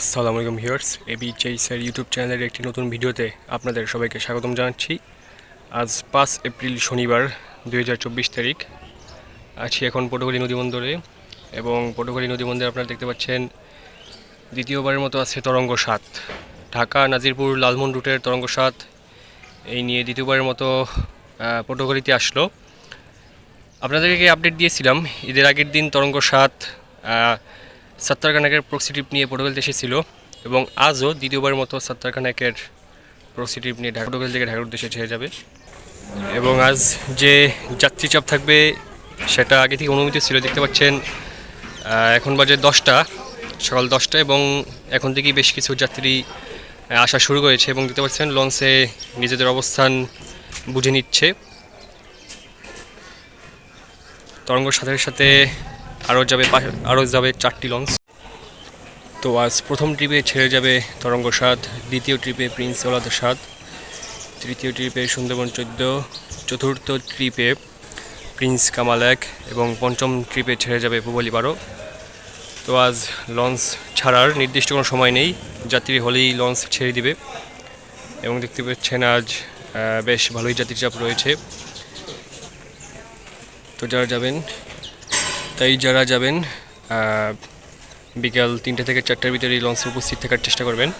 আসসালামু আলাইকুম viewers AB sir YouTube চ্যানেলের একটি নতুন ভিডিওতে আপনাদের সবাইকে স্বাগতম জানাচ্ছি। আজ পাঁচ এপ্রিল শনিবার দু হাজার চব্বিশ তারিখ। আছি এখন পটুখালী নদীবন্দরে এবং পটুখালী নদীবন্দরে আপনারা দেখতে পাচ্ছেন দ্বিতীয়বারের মতো আছে তরঙ্গ সাত। ঢাকা, নাজিরপুর, লালমোহন রুটের তরঙ্গ সাত, এই নিয়ে দ্বিতীয়বারের মতো পটুখালীতে আসলো। আপনাদেরকে আপডেট দিয়েছিলাম? ঈদের আগের দিন তরঙ্গ সাত আহ, সত্তর কানাকের প্রক্সিটিভ নিয়ে পটুয়াল এসেছিল এবং আজও দ্বিতীয়বারের মতো সত্তর কানাকের প্রক্সিটিভ নিয়ে ঢাকা পটুয়াল থেকে ঢাকার উদ্দেশ্যে ছেড়ে যাবে। এবং আজ যে যাত্রী চাপ থাকবে সেটা আগে থেকে অনুমিত ছিল দেখতে পাচ্ছেন এখন বাজে দশটা সকাল দশটা এবং এখন থেকেই বেশ কিছু যাত্রী আসা শুরু করেছে এবং দেখতে পাচ্ছেন লঞ্চে নিজেদের অবস্থান বুঝে নিচ্ছে। তরঙ্গ সাথে সাথে আরও যাবে আরও যাবে চারটি লঞ্চ। তো আজ প্রথম ট্রিপে ছেড়ে যাবে তরঙ্গ সাত দ্বিতীয় ট্রিপে প্রিন্স ওলাদ সাত তৃতীয় ট্রিপে সুন্দরবন চোদ্দ, চতুর্থ ট্রিপে প্রিন্স কামাল এক এবং পঞ্চম ট্রিপে ছেড়ে যাবে পুবলি বারো। তো আজ লঞ্চ ছাড়ার নির্দিষ্ট কোনো সময় নেই, যাত্রী হলেই লঞ্চ ছেড়ে দিবে। এবং দেখতে পাচ্ছেন আজ বেশ ভালোই যাত্রী চাপ রয়েছে। তো যারা যাবেন তাই যারা যাবেন বিকাল তিনটে থেকে চারটার ভিতরে এই লঞ্চে উপস্থিত থাকার চেষ্টা করবেন।